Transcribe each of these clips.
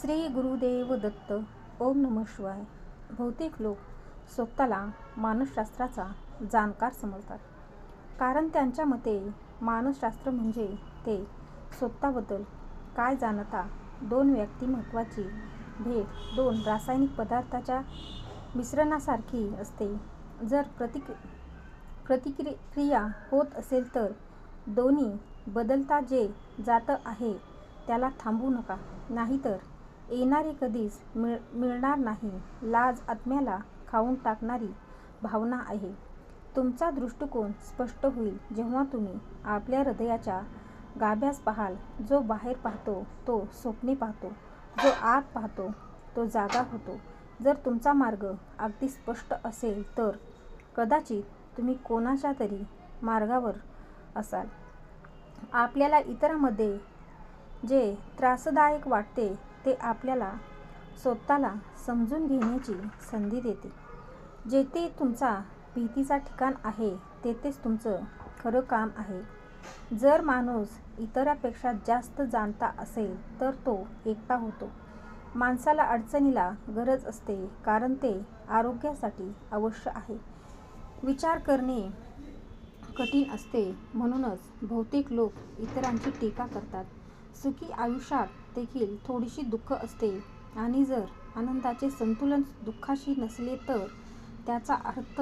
श्री गुरुदेव दत्त ओम नम शिवाय. बहुतेक लोक स्वतःला मानसशास्त्राचा जाणकार समजतात. कारण त्यांच्या मते मानसशास्त्र म्हणजे ते स्वतःबद्दल काय जाणता दोन व्यक्तिमत्वाची भेट दोन रासायनिक पदार्थाच्या मिश्रणासारखी असते. जर प्रतिक प्रतिक्रिया होत असेल तर दोन्ही बदलता जे जात आहे त्याला थांबू नका नाहीतर येणारे कधीच मिळ मिळणार नाही. लाज आत्म्याला खाऊन टाकणारी भावना आहे. तुमचा दृष्टिकोन स्पष्ट होईल जेव्हा तुम्ही आपल्या हृदयाच्या गाभ्यास पाहाल. जो बाहेर पाहतो तो स्वप्ने पाहतो. जो आत पाहतो तो जागा होतो. जर तुमचा मार्ग अगदी स्पष्ट असेल तर कदाचित तुम्ही कोणाच्या तरी मार्गावर असाल. आपल्याला इतरांमध्ये जे त्रासदायक वाटते ते आपल्याला स्वतःला समजून घेण्याची संधी देते. जेथे तुमचा भीतीचा ठिकाण आहे तेथेच तुमचं खरं काम आहे. जर माणूस इतरापेक्षा जास्त जाणता असेल तर तो एकटा होतो. माणसाला अडचणीला गरज असते कारण ते आरोग्यासाठी आवश्यक आहे. विचार करणे कठीण असते म्हणूनच बहुतेक लोक इतरांची टीका करतात. सुखी आयुष्यात देखील थोडीशी दुःख असते. आणि जर आनंदाचे संतुलन दुःखाशी नसले तर त्याचा अर्थ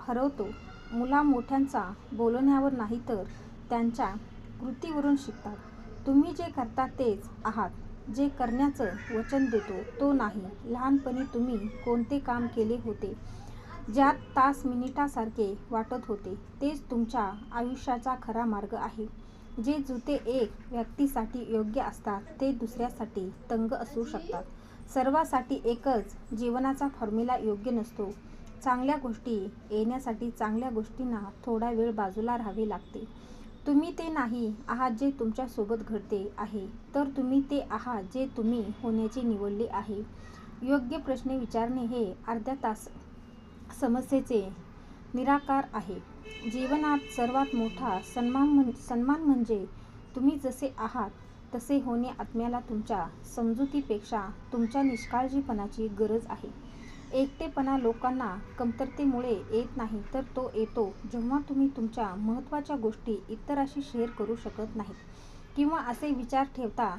हरवतो. मुला मोठ्यांचा बोलण्यावर नाही तर त्यांच्या कृतीवरून शिकतात. तुम्ही जे करता तेच आहात. जे करण्याचं वचन देतो तो नाही. लहानपणी तुम्ही कोणते काम केले होते? ज्यात तास मिनिटासारखे वाटत होते. तेच तुमच्या आयुष्याचा खरा मार्ग आहे. जे जुते एक व्यक्तीसाठी योग्य असतात ते दुसऱ्यासाठी तंग असू शकतात. सर्वासाठी एकच जीवनाचा फॉर्म्युला योग्य नसतो. चांगल्या गोष्टी येण्यासाठी चांगल्या गोष्टींना थोडा वेळ बाजूला राहावे लागते. तुम्ही ते नाही आहात जे तुमच्यासोबत घडते आहे तर तुम्ही ते आहात जे तुम्ही होण्याचे निवडले आहे. योग्य प्रश्न विचारणे हे अर्ध्या तास समस्येचे निराकार आहे. जीवनात सर्वात मोठा सन्मान म्हण सन्मान म्हणजे तुम्ही जसे आहात तसे होणे आत्म्याला तुमच्या समजुतीपेक्षा तुमच्या निष्काळजीपणाची गरज आहे. एकटेपणा लोकांना कमतरतेमुळे येत नाही तर तो येतो जेव्हा तुम्ही तुमच्या महत्त्वाच्या गोष्टी इतरांशी शेअर करू शकत नाहीत किंवा असे विचार ठेवता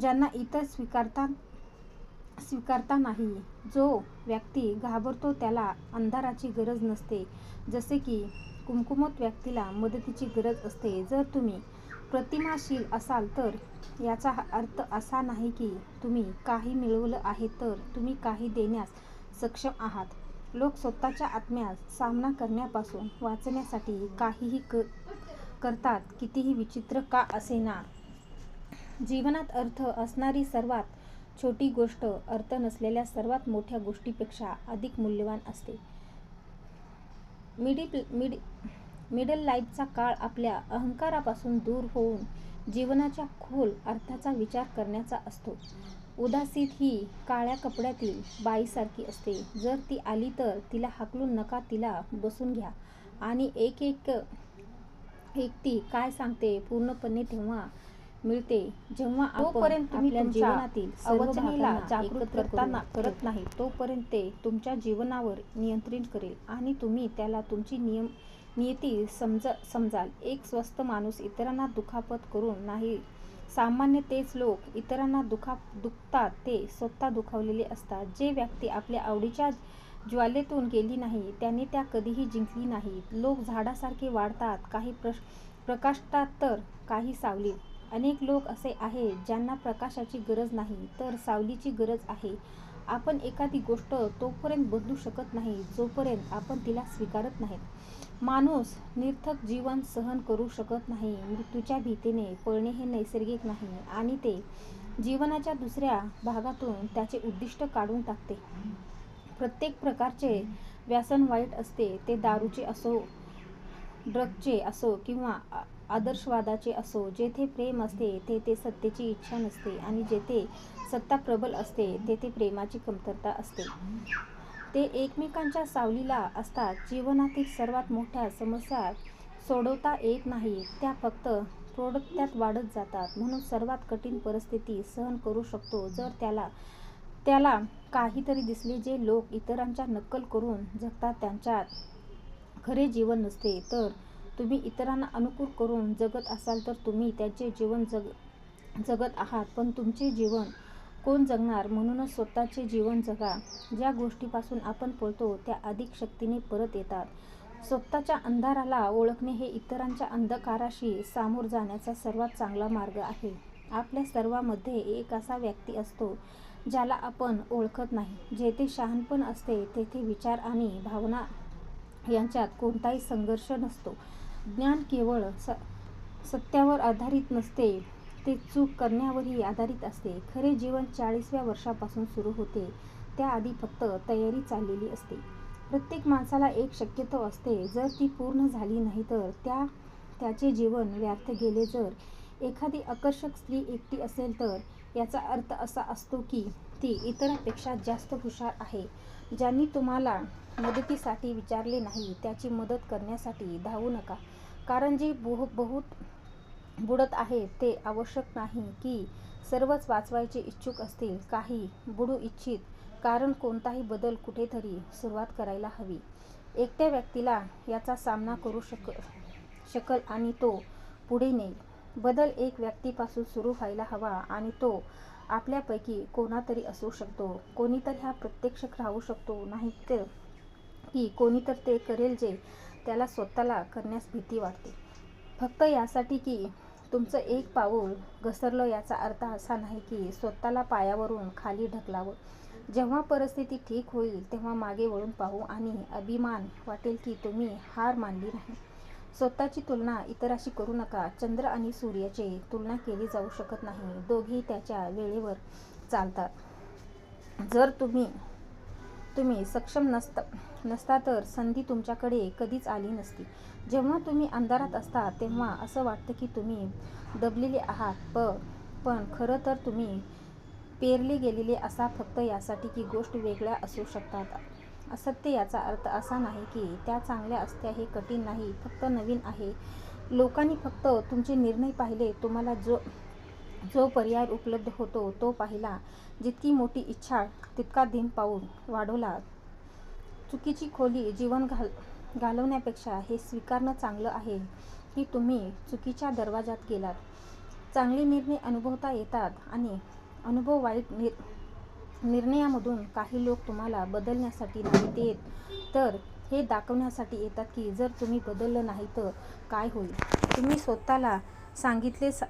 ज्यांना इतर स्वीकारता स्वीकारता नाही. जो व्यक्ती घाबरतो त्याला अंधाराची गरज नसते जसे की कुमकुमत व्यक्तीला मदतीची गरज असते. जर तुम्ही प्रतिमाशील असाल तर याचा अर्थ असा नाही की तुम्ही काही मिळवलं आहे तर तुम्ही काही देण्यास सक्षम आहात. लोक स्वतःच्या आत्म्यास सामना करण्यापासून वाचण्यासाठी काहीही क करतात. कितीही विचित्र का असेना. जीवनात अर्थ असणारी सर्वात छोटी गोष्ट अर्थ नसलेल्या सर्वात मोठ्या गोष्टीपेक्षा अधिक मूल्यवान असते. मिडी मिड मिडल लाईफचा काळ आपल्या अहंकारापासून दूर होऊन जीवनाच्या खोल अर्थाचा विचार करण्याचा असतो. उदासीत ही काळ्या कपड्यातील बाईसारखी असते. जर ती आली तर तिला हाकलून नका तिला बसून घ्या. आणि एक एक एक ती काय सांगते? पूर्णपणे तेव्हा मिळते जेव्हा तोपर्यंत तुम्ही जीवनातील अवचनीला जागृत करताना करत नाही तोपर्यंत ते तुमच्या जीवनावर नियंत्रण करेल आणि तुम्ही त्याला तुमची नियम नियती समज समजाल. एक स्वस्थ माणूस इतरांना दुखापत करून नाही सामान्य तेच लोक इतरांना दुखा दुखतात ते स्वतः दुखावलेले असतात. जे व्यक्ती आपल्या आवडीच्या ज्वालेतून गेली नाही त्याने त्या कधीही जिंकली नाही. लोक झाडासारखे वाढतात काही प्र प्रकाशतात तर काही सावलीत. अनेक लोक असे आहेत ज्यांना प्रकाशाची गरज नाही तर सावलीची गरज आहे. आपण एखादी गोष्ट तोपर्यंत बदलू शकत नाही जोपर्यंत आपण तिला स्वीकारत नाहीत. माणूस निर्थक जीवन सहन करू शकत नाही मृत्यूच्या भीतीने पळणे हे नैसर्गिक नाही आणि ते जीवनाच्या दुसऱ्या भागातून त्याचे उद्दिष्ट काढून टाकते. प्रत्येक प्रकारचे व्यसन वाईट असते ते दारूचे असो ड्रगचे असो किंवा आदर्शवादाचे असो जेथे प्रेम असते तेथे सत्तेची इच्छा नसते आणि जेथे सत्ता प्रबल असते तेथे प्रेमाची कमतरता असते. ते एकमेकांच्या सावलीला असतात. जीवनातील सर्वात मोठ्या समस्या सोडवता येत नाही. त्या फक्त प्रोडक्ट त्यात वाढत जातात. म्हणून सर्वात कठीण परिस्थिती सहन करू शकतो. जर त्याला त्याला काहीतरी दिसले जे लोक इतरांच्या नक्कल करून जगतात त्यांच्यात खरे जीवन नसते तर तुम्ही इतरांना अनुकूल करून जगत असाल तर तुम्ही त्याचे जीवन जग जगत आहात. पण तुमचे जीवन कोण जगणार? म्हणूनच स्वतःचे जीवन जगा. ज्या गोष्टीपासून आपण पळतो त्या अधिक शक्तीने परत येतात. स्वतःच्या अंधाराला ओळखणे हे इतरांच्या अंधकाराशी सामोर जाण्याचा सर्वात चांगला मार्ग आहे. आपल्या सर्वामध्ये एक असा व्यक्ती असतो ज्याला आपण ओळखत नाही. जेथे शहाणपण असते तेथे विचार आणि भावना यांच्यात कोणताही संघर्ष नसतो. ज्ञान केवळ स सत्यावर आधारित नसते. ते चूक करण्यावरही आधारित असते. खरे जीवन चाळीसव्या वर्षापासून सुरू होते. त्याआधी फक्त तयारी चाललेली असते. प्रत्येक माणसाला एक शक्यतो असते. जर ती पूर्ण झाली नाही तर त्या त्याचे जीवन व्यर्थ गेले जर एखादी आकर्षक स्त्री एकटी असेल तर याचा अर्थ असा असतो की ती इतरांपेक्षा जास्त हुशार आहे. ज्यांनी तुम्हाला मदतीसाठी विचारले नाही त्याची मदत करण्यासाठी धावू नका. कारण जी बहु बहुत बुडत आहे ते आवश्यक नाही की सर्वच वाचवायचे इच्छुक असतील. काही बुडू इच्छित कारण कोणताही बदल कुठेतरी सुरुवात करायला हवी. एकट्या व्यक्तीला याचा सामना करू शक शकल आणि तो पुढे नेईल. बदल एक व्यक्तीपासून सुरू व्हायला हवा आणि तो आपल्यापैकी कोणातरी असू शकतो. कोणीतरी हा प्रत्यक्ष राहू शकतो नाही तर की कोणी तर ते करेल जे त्याला स्वतःला करण्यास भीती वाटते. फक्त यासाठी की तुमचं एक पाऊल घसरलं याचा अर्थ असा नाही की स्वतःला पायावरून खाली ढकलावं. जेव्हा परिस्थिती ठीक होईल तेव्हा मागे वळून पाहू आणि अभिमान वाटेल की तुम्ही हार मानली नाही. स्वतःची तुलना इतराशी करू नका. चंद्र आणि सूर्याची तुलना केली जाऊ शकत नाही. दोघेही त्याच्या वेळेवर चालतात. जर तुम्ही तुम्ही सक्षम नसता नसता तर संधी तुमच्याकडे कधीच आली नसती. जेव्हा तुम्ही अंधारात असता तेव्हा असं वाटतं की तुम्ही दबलेले आहात. प पण खरं तर तुम्ही पेरले गेलेले असा फक्त यासाठी की गोष्ट वेगळ्या असू शकतात. असत्य याचा अर्थ असा नाही की त्या चांगल्या असत्या हे कठीण नाही फक्त नवीन आहे. लोकांनी फक्त तुमचे निर्णय पाहिले तुम्हाला जो जो पर्याय उपलब्ध होतो तो पाहिला. जितकी मोठी इच्छा तितका दिन पाऊल वाढवला. चुकीची खोली जीवन घाल घालवण्यापेक्षा हे स्वीकारणं चांगलं आहे की तुम्ही चुकीच्या दरवाजात गेलात. चांगले निर्णय अनुभवता येतात आणि अनुभव वाईट निर निर्णयामधून काही लोक तुम्हाला बदलण्यासाठी नाही देत. तर हे दाखवण्यासाठी येतात की जर तुम्ही बदललं नाही तर काय होईल? तुम्ही स्वतःला सांगितले स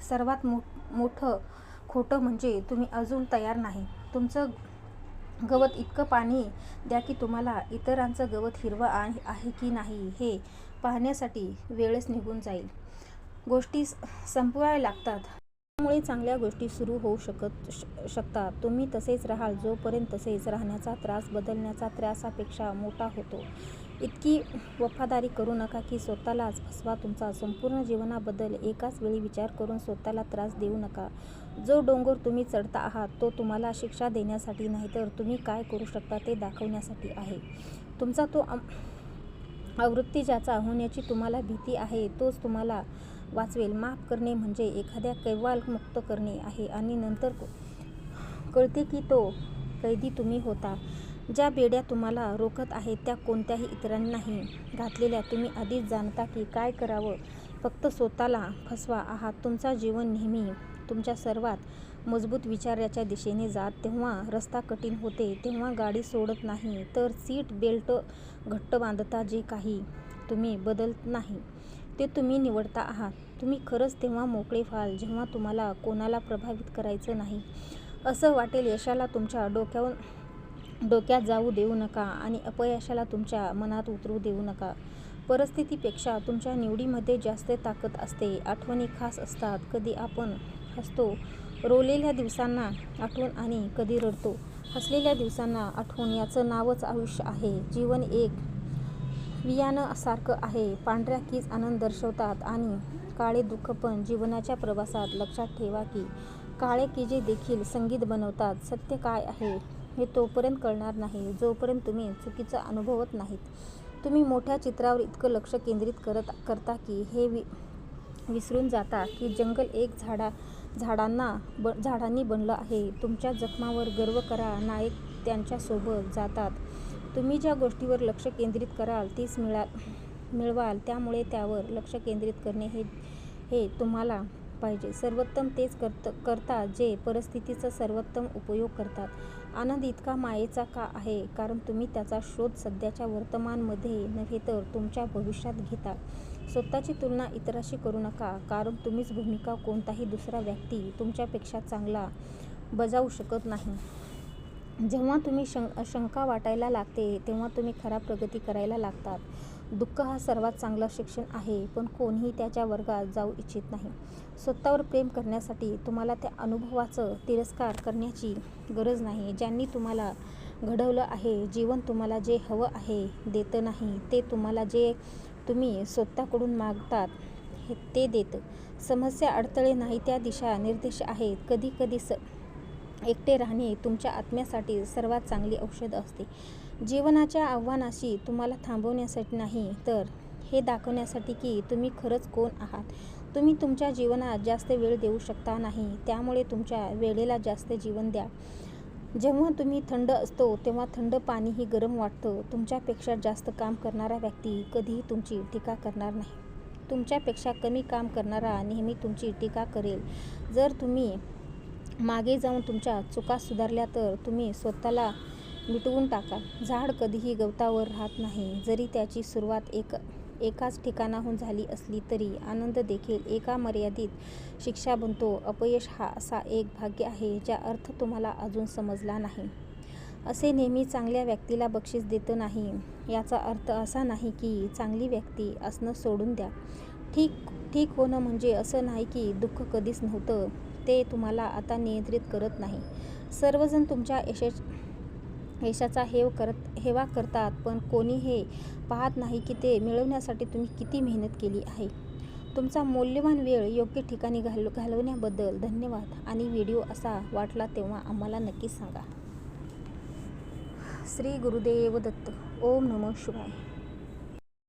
सर्वात मो मोठं खोटं म्हणजे तुम्ही अजून तयार नाही. तुमचं गवत इतकं पाणी द्या की तुम्हाला इतरांचं गवत हिरवं आहे की नाही हे पाहण्यासाठी वेळच निघून जाईल. गोष्टी संपवाव्या लागतात. त्यामुळे चांगल्या गोष्टी सुरू होऊ शकत शकतात. तुम्ही तसेच राहाल जोपर्यंत तसेच राहण्याचा त्रास बदलण्याचा त्रासापेक्षा मोठा होतो. इतकी वफादारी करू नका की स्वतःलाच फसवा तुमचा संपूर्ण जीवनाबद्दल एकाच वेळी विचार करून स्वतःला त्रास देऊ नका. जो डोंगर तुम्ही चढता आहात तो तुम्हाला शिक्षा देण्यासाठी नाही तर तुम्ही काय करू शकता ते दाखवण्यासाठी आहे. तुमचा तो आवृत्ती ज्याचा होण्याची तुम्हाला भीती आहे तोच तुम्हाला वाचवेल. माफ करणे म्हणजे एखाद्या कैवाल मुक्त करणे आहे आणि नंतर कळते की तो कैदी तुम्ही होता. ज्या बेड्या तुम्हाला रोखत आहेत त्या कोणत्याही इतरांनाही घातलेल्या तुम्ही आधीच जाणता की काय करावं. फक्त स्वतःला फसवा. आहात तुमचा जीवन नेहमी तुमच्या सर्वात मजबूत विचाराच्या दिशेने जात. तेव्हा रस्ता कठीण होते. तेव्हा गाडी सोडत नाही. तर सीट बेल्ट घट्ट बांधता जे काही तुम्ही बदलत नाही ते तुम्ही निवडता आहात. तुम्ही खरंच तेव्हा मोकळे व्हाल जेव्हा तुम्हाला कोणाला प्रभावित करायचं नाही. असं वाटेल यशाला तुमच्या डोक्यावर डोक्यात जाऊ देऊ नका आणि अपयशाला तुमच्या मनात उतरू देऊ नका. परिस्थितीपेक्षा तुमच्या निवडीमध्ये जास्त ताकद असते. आठवणी खास असतात. कधी आपण हसतो रोलेल्या दिवसांना आठवण आणि कधी रडतो. हसलेल्या दिवसांना आठवण याचं नावच आयुष्य आहे. जीवन एक वियानं सारखं आहे. पांढऱ्या कीज आनंद दर्शवतात आणि काळे दुःख पण जीवनाच्या प्रवासात लक्षात ठेवा की काळे किजे देखील संगीत बनवतात. सत्य काय आहे? हे तोपर्यंत कळणार नाही जोपर्यंत तुम्ही चुकीचं अनुभवत नाहीत. तुम्ही मोठ्या चित्रावर इतकं लक्ष केंद्रित करत करता की हे वि विसरून जाता की जंगल एक झाडा झाडांना ब झाडांनी बनलं आहे. तुमच्या जखमावर गर्व करा नायक त्यांच्यासोबत जातात. तुम्ही ज्या गोष्टीवर लक्ष केंद्रित कराल तीच मिळा मिळवाल. त्यामुळे त्यावर लक्ष केंद्रित करणे हे हे तुम्हाला पाहिजे. सर्वोत्तम तेच करत करतात जे परिस्थितीचा सर्वोत्तम उपयोग करतात. आनंद इतका मायेचा का आहे? कारण तुम्ही त्याचा शोध सध्याच्या वर्तमानमध्ये नव्हे तर तुमच्या भविष्यात घेता. स्वतःची तुलना इतराशी करू नका. कारण तुम्हीच भूमिका कोणताही दुसरा व्यक्ती तुमच्यापेक्षा चांगला बजावू शकत नाही. जेव्हा तुम्ही शं शंका वाटायला लागते तेव्हा तुम्ही खराब प्रगती करायला लागतात. दुःख हा सर्वात चांगला शिक्षण आहे पण कोणीही त्याच्या वर्गात जाऊ इच्छित नाही. स्वतःवर प्रेम करण्यासाठी तुम्हाला त्या अनुभवाचं तिरस्कार करण्याची गरज नाही. ज्यांनी तुम्हाला घडवलं आहे जीवन तुम्हाला जे हवं आहे देतं नाही ते तुम्हाला जे तुम्ही स्वतःकडून मागतात हे ते देतं. समस्या अडथळे नाही त्या दिशा निर्देश आहेत. कधी कधी स एकटे राहणे तुमच्या आत्म्यासाठी सर्वात चांगली औषध असते. जीवनाच्या आव्हानाशी तुम्हाला थांबवण्यासाठी नाही तर हे दाखवण्यासाठी की तुम्ही खरंच कोण आहात. तुम्ही तुमच्या जीवनात जास्त वेळ देऊ शकता नाही त्यामुळे तुमच्या वेळेला जास्त जीवन द्या. जेव्हा तुम्ही थंड असतो तेव्हा थंड पाणीही गरम वाटतं. तुमच्यापेक्षा जास्त काम करणारा व्यक्ती कधीही तुमची टीका करणार नाही. तुमच्यापेक्षा कमी काम करणारा नेहमी तुमची टीका करेल. जर तुम्ही मागे जाऊन तुमच्या चुका सुधारल्या तर तुम्ही स्वतःला मिटवून टाका. झाड कधीही गवतावर राहत नाही. जरी त्याची सुरुवात एक एकाच ठिकाणाहून झाली असली तरी आनंद देखील एका मर्यादित शिक्षा बनतो. अपयश हा असा एक भाग्य आहे ज्या अर्थ तुम्हाला अजून समजला नाही. असे नेहमी चांगल्या व्यक्तीला बक्षीस देतं नाही. याचा अर्थ असा नाही की चांगली व्यक्ती असणं सोडून द्या. ठीक ठीक होणं म्हणजे असं नाही की दुःख कधीच नव्हतं. ते तुम्हाला आता नियंत्रित करत नाही. सर्वजण तुमच्या यशा यशाचा हेव करत हेवा करतात पण कोणी हे पाहत नाही की ते मिळवण्यासाठी तुम्ही किती मेहनत केली आहे. तुमचा मौल्यवान वेळ योग्य ठिकाणी घाल घालवण्याबद्दल धन्यवाद. आणि व्हिडिओ असा वाटला तेव्हा आम्हाला नक्की सांगा. श्री गुरुदेव दत्त ओम नमः शिवाय.